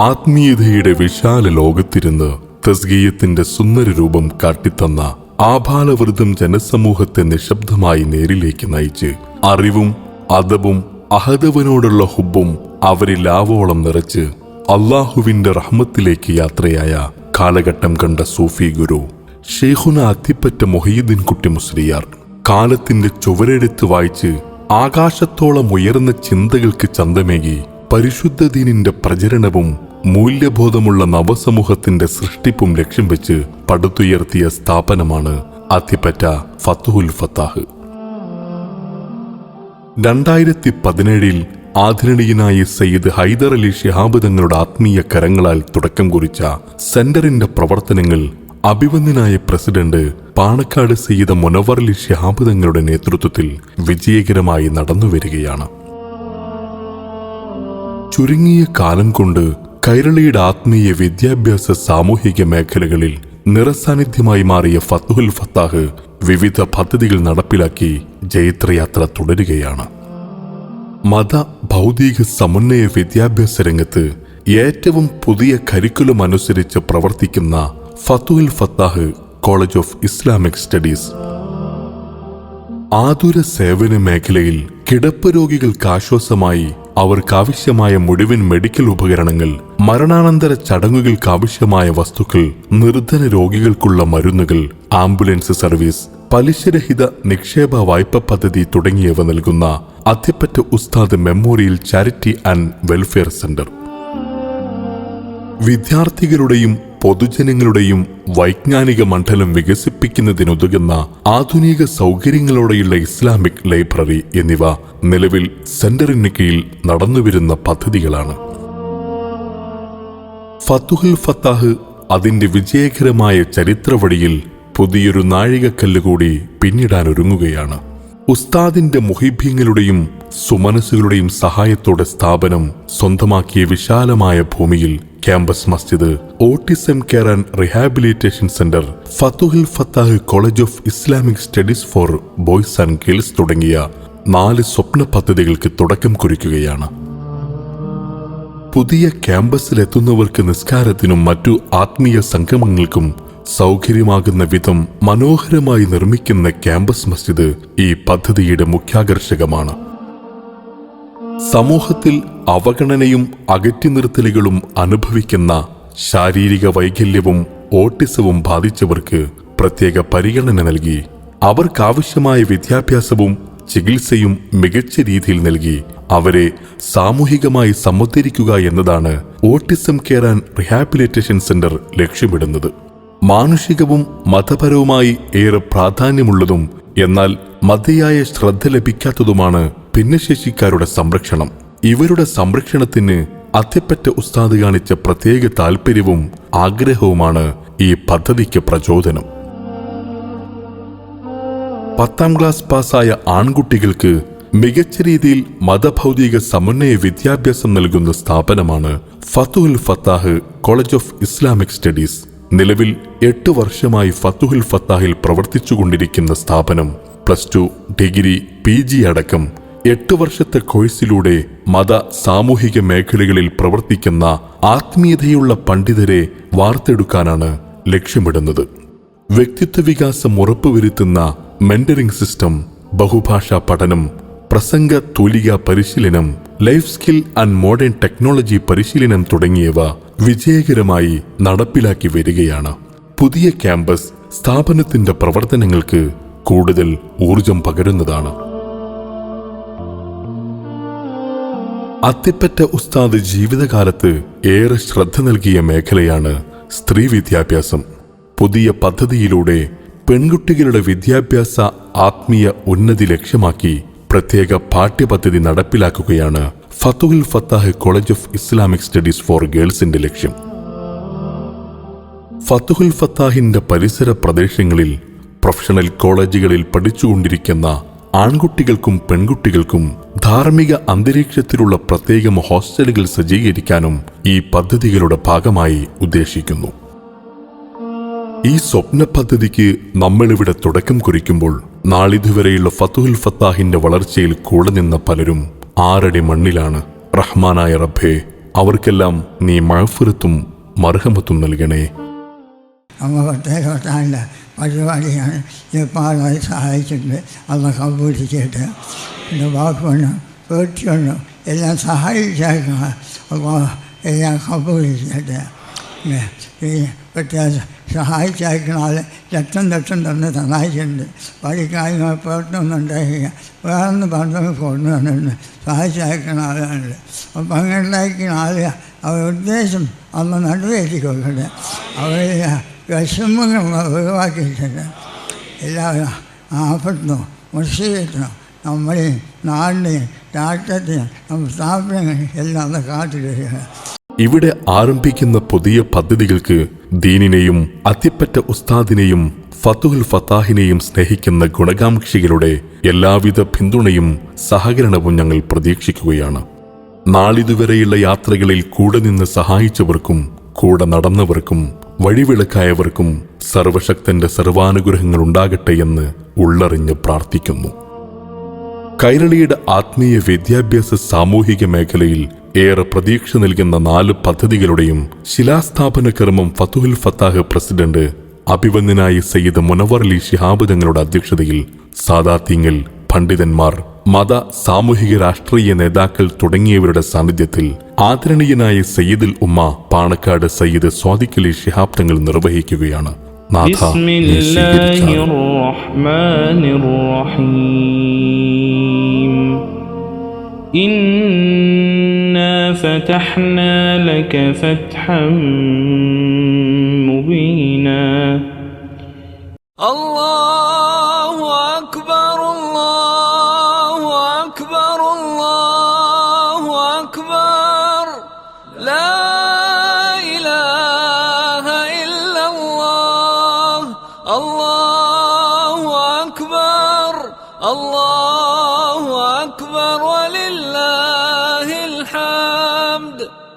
ആത്മീയതയുടെ വിശാല ലോകത്തിരുന്ന് തസ്ഗീയത്തിന്റെ സുന്ദര രൂപം കാട്ടിത്തന്ന ആഭാലവൃതം ജനസമൂഹത്തെ നിശബ്ദമായി നേരിലേക്ക് നയിച്ച് അറിവും അദബും അഹദവനോടുള്ള ഹുബും അവരിൽ ആവോളം നിറച്ച് അള്ളാഹുവിന്റെ റഹ്മത്തിലേക്ക് യാത്രയായ കാലഘട്ടം കണ്ട സൂഫി ഗുരു ഷെയ്ഖുന അത്തിപ്പറ്റ മൊഹീദ്ദീൻ കുട്ടി മുസ്ലിയാർ കാലത്തിന്റെ ചുവരെടുത്ത് വായിച്ച് ആകാശത്തോളം ഉയർന്ന ചിന്തകൾക്ക് ചന്തമേകി പരിശുദ്ധ ദീനിന്റെ പ്രചരണവും മൂല്യബോധമുള്ള നവസമൂഹത്തിന്റെ സൃഷ്ടിപ്പും ലക്ഷ്യം വെച്ച് പടുത്തുയർത്തിയ സ്ഥാപനമാണ് അത്തിപ്പറ്റ ഫത്തുഹുൽ ഫത്താഹ്. രണ്ടായിരത്തി പതിനേഴിൽ ആധരണീയനായ സയ്യിദ് ഹൈദർ അലി ഷിഹാബ് തങ്ങളുടെ ആത്മീയ കരങ്ങളാൽ തുടക്കം കുറിച്ച സെന്ററിന്റെ പ്രവർത്തനങ്ങൾ അഭിവന്ദനായ പ്രസിഡന്റ് പാണക്കാട് സയ്യിദ് മുനവർ അലി ഷിഹാബ് തങ്ങളുടെ നേതൃത്വത്തിൽ വിജയകരമായി നടന്നുവരികയാണ്. ചുരുങ്ങിയ കാലം കൊണ്ട് കൈരളിയുടെ ആത്മീയ വിദ്യാഭ്യാസ സാമൂഹിക മേഖലകളിൽ നിറസാന്നിധ്യമായി മാറിയ ഫത്തുഹുൽ ഫത്താഹ് വിവിധ പദ്ധതികൾ നടപ്പിലാക്കി ജൈത്രയാത്ര തുടരുകയാണ്. മത ഭൗതിക സമന്വയ വിദ്യാഭ്യാസ രംഗത്ത് ഏറ്റവും പുതിയ കരിക്കുലം അനുസരിച്ച് പ്രവർത്തിക്കുന്ന Fathhul Fattah college of Islamic studies. ആതുര സേവന മേഖലയിൽ കിടപ്പ് രോഗികൾക്ക് ആശ്വാസമായി അവർക്കാവശ്യമായ മുഴുവൻ മെഡിക്കൽ ഉപകരണങ്ങൾ മരണാനന്തര ചടങ്ങുകൾക്ക് ആവശ്യമായ വസ്തുക്കൾ നിർധന രോഗികൾക്കുള്ള മരുന്നുകൾ ആംബുലൻസ് സർവീസ് പലിശരഹിത നിക്ഷേപ വായ്പ പദ്ധതി തുടങ്ങിയവ നൽകുന്ന അത്തിപ്പറ്റ ഉസ്താദ് memorial charity and welfare centre. വിദ്യാർത്ഥികളുടെയും പൊതുജനങ്ങളുടെയും വൈജ്ഞാനിക മണ്ഡലം വികസിപ്പിക്കുന്നതിനുതകുന്ന ആധുനിക സൗകര്യങ്ങളോടെയുള്ള ഇസ്ലാമിക് ലൈബ്രറി എന്നിവ നിലവിൽ സെന്ററിന് കീഴിൽ നടന്നുവരുന്ന പദ്ധതികളാണ്. ഫത്തുഹുൽ ഫത്താഹ് അതിന്റെ വിജയകരമായ ചരിത്രവഴിയിൽ പുതിയൊരു നാഴികക്കല്ല് കൂടി പിന്നിടാനൊരുങ്ങുകയാണ്. ഉസ്താദിന്റെ മുഹിബ്യങ്ങളുടെയും സുമനസ്സുകളുടെയും സഹായത്തോടെ സ്ഥാപനം സ്വന്തമാക്കിയ വിശാലമായ ഭൂമിയിൽ campus Masjid autism care and rehabilitation centre Fathhul Fattah college of Islamic studies for boys and girls തുടങ്ങിയ നാല് സ്വപ്ന പദ്ധതികൾക്ക് തുടക്കം കുറിക്കുകയാണ്. പുതിയ ക്യാമ്പസിലെത്തുന്നവർക്ക് നിസ്കാരത്തിനും മറ്റു ആത്മീയ സംഗമങ്ങൾക്കും സൗകര്യമാകുന്ന വിധം മനോഹരമായി നിർമ്മിക്കുന്ന ക്യാമ്പസ് മസ്ജിദ് ഈ പദ്ധതിയുടെ മുഖ്യാകർഷകമാണ്. സമൂഹത്തിൽ അവഗണനയും അകറ്റി നിർത്തലുകളും അനുഭവിക്കുന്ന ശാരീരിക വൈകല്യവും ഓട്ടിസവും ബാധിച്ചവർക്ക് പ്രത്യേക പരിഗണന നൽകി. അവർക്കാവശ്യമായ വിദ്യാഭ്യാസവും ചികിത്സയും മികച്ച രീതിയിൽ നൽകി. അവരെ സാമൂഹികമായി സമുദ്ധരിക്കുക എന്നതാണ് autism care and rehabilitation centre ലക്ഷ്യമിടുന്നത്. മാനുഷികവും മതപരവുമായി ഏറെ പ്രാധാന്യമുള്ളതും എന്നാൽ മതിയായ ശ്രദ്ധ ലഭിക്കാത്തതുമാണ് ഭിന്നശേഷിക്കാരുടെ സംരക്ഷണം. ഇവരുടെ സംരക്ഷണത്തിന് അത്യപ്പറ്റ ഉസ്താദ് കാണിച്ച പ്രത്യേക താല്പര്യവും ആഗ്രഹവുമാണ് ഈ പദ്ധതിക്ക് പ്രചോദനം. പത്താം ക്ലാസ് പാസ്സായ ആൺകുട്ടികൾക്ക് മികച്ച രീതിയിൽ മതഭൗതിക സമന്വയ വിദ്യാഭ്യാസം നൽകുന്ന സ്ഥാപനമാണ് Fathhul Fattah college of Islamic studies. നിലവിൽ എട്ട് വർഷമായി ഫത്തുഹുൽ ഫത്താഹിൽ പ്രവർത്തിച്ചുകൊണ്ടിരിക്കുന്ന സ്ഥാപനം പ്ലസ് ടു ഡിഗ്രി പി അടക്കം എട്ട് വർഷത്തെ കോഴ്സിലൂടെ മത സാമൂഹിക മേഖലകളിൽ പ്രവർത്തിക്കുന്ന ആത്മീയതയുള്ള പണ്ഡിതരെ വാർത്തെടുക്കാനാണ് ലക്ഷ്യമിടുന്നത്. വ്യക്തിത്വ വികാസം ഉറപ്പുവരുത്തുന്ന മെന്ററിംഗ് സിസ്റ്റം ബഹുഭാഷാ പഠനം പ്രസംഗ തൂലിക പരിശീലനം life skill and modern technology പരിശീലനം തുടങ്ങിയവ വിജയകരമായി നടപ്പിലാക്കി വരികയാണ്. പുതിയ ക്യാമ്പസ് സ്ഥാപനത്തിന്റെ പ്രവർത്തനങ്ങൾക്ക് കൂടുതൽ ഊർജം പകരുന്നതാണ്. അത്തിപ്പറ്റ ഉസ്താദ് ജീവിതകാലത്ത് ഏറെ ശ്രദ്ധ നൽകിയ മേഖലയാണ് സ്ത്രീ വിദ്യാഭ്യാസം. പുതിയ പദ്ധതിയിലൂടെ പെൺകുട്ടികളുടെ വിദ്യാഭ്യാസ ആത്മീയ ഉന്നതി ലക്ഷ്യമാക്കി പ്രത്യേക പാഠ്യപദ്ധതി നടപ്പിലാക്കുകയാണ് Fathul Fattah college of Islamic studies for ഗേൾസിന്റെ ലക്ഷ്യം. ഫത്തുഹുൽ ഫത്താഹിന്റെ പരിസര പ്രദേശങ്ങളിൽ പ്രൊഫഷണൽ കോളേജുകളിൽ പഠിച്ചുകൊണ്ടിരിക്കുന്ന ആൺകുട്ടികൾക്കും പെൺകുട്ടികൾക്കും ധാർമ്മിക അന്തരീക്ഷത്തിലുള്ള പ്രത്യേകം ഹോസ്റ്റലുകൾ സജ്ജീകരിക്കാനും ഈ പദ്ധതികളുടെ ഭാഗമായി ഉദ്ദേശിക്കുന്നു. ഈ സ്വപ്ന പദ്ധതിക്ക് നമ്മളിവിടെ തുടക്കം കുറിക്കുമ്പോൾ നാളിതുവരെയുള്ള ഫത്തുൽ ഫത്താഹിന്റെ വളർച്ചയിൽ കൂടെ നിന്ന പലരും ആറടി മണ്ണിലാണ്. റഹ്മാനായ റബ്ബേ അവർക്കെല്ലാം നീ മഴഫുരത്തും മർഹമത്തും നൽകണേ. പരിപാടിയാണ് ജപ്പാനായി സഹായിച്ചിട്ടുണ്ട് അന്ന് കമ്പൂരിച്ചിട്ട് എന്റെ വാക്കുകൊണ്ടും പേടിച്ചുകൊണ്ടും എല്ലാം സഹായിച്ചേക്കണം. അപ്പോൾ എല്ലാം കമ്പൂരിച്ചിട്ട് ഈ വ്യത്യാസം സഹായിച്ചയക്കുന്ന ആൾ ലക്ഷം ലക്ഷം തന്നെ സഹായിച്ചിട്ടുണ്ട്. പഠിക്കാനും പേട്ടൊന്നും ഉണ്ടായില്ല വേറൊന്ന് പറഞ്ഞു കൊണ്ടുവന്നിട്ടുണ്ട് സഹായിച്ചയക്കണ ആളുണ്ട് അപ്പം അങ്ങനെ ഉണ്ടായിരിക്കുന്ന ആൾ അവരുടെ ഉദ്ദേശം അന്ന് നടുവേറ്റി കൊടുക്കട്ടെ. അവരെ വിഷമങ്ങൾ ഒഴിവാക്കിയിട്ടുണ്ട് എല്ലാവരും ആപത്തിനോ മുസ്ലിത്തിനോ നമ്മുടെ നാടിനെയും രാഷ്ട്രത്തെയും നമ്മുടെ സ്ഥാപനങ്ങളെയും എല്ലാം അത് കാത്തിരിക്കുകയാണ് ഇവിടെ ആരംഭിക്കുന്ന പുതിയ പദ്ധതികൾക്ക് ദീനിനെയും അത്തിപ്പറ്റ ഉസ്താദിനെയും ഫത്തുൽ ഫത്താഹിനെയും സ്നേഹിക്കുന്ന ഗുണകാംക്ഷികളുടെ എല്ലാവിധ പിന്തുണയും സഹകരണവും ഞങ്ങൾ പ്രതീക്ഷിക്കുകയാണ്. നാളിതുവരെയുള്ള യാത്രകളിൽ കൂടെ നിന്ന് സഹായിച്ചവർക്കും കൂടെ നടന്നവർക്കും വഴിവിളക്കായവർക്കും സർവശക്തന്റെ സർവാനുഗ്രഹങ്ങൾ ഉണ്ടാകട്ടെ എന്ന് ഉള്ളറിഞ്ഞ് പ്രാർത്ഥിക്കുന്നു. കൈരളിയുടെ ആത്മീയ വിദ്യാഭ്യാസ സാമൂഹിക മേഖലയിൽ ഏറെ പ്രതീക്ഷ നൽകുന്ന നാല് പദ്ധതികളുടെയും ശിലാസ്ഥാപന കർമ്മം ഫതുഹുൽ ഫത്താഹ് പ്രസിഡന്റ് അഭിവന്ദനായ സയ്യിദ് മുനവർ അലി ശിഹാബ് തങ്ങളുടെ അധ്യക്ഷതയിൽ സാദാത്യങ്ങൾ പണ്ഡിതന്മാർ മത സാമൂഹിക രാഷ്ട്രീയ നേതാക്കൾ തുടങ്ങിയവരുടെ സാന്നിധ്യത്തിൽ ആദരണീയനായ സയ്യിദുൽ ഉമ്മ പാണക്കാട് സയ്യിദ് സ്വാദിഖ് അലി ശിഹാബ് തങ്ങൾ നിർവഹിക്കുകയാണ് നാഥ بسم നീ الله സ്വീകരിച്ചാലും. الرحمن الرحيم إنا فتحنا لك فتحا مبينا الله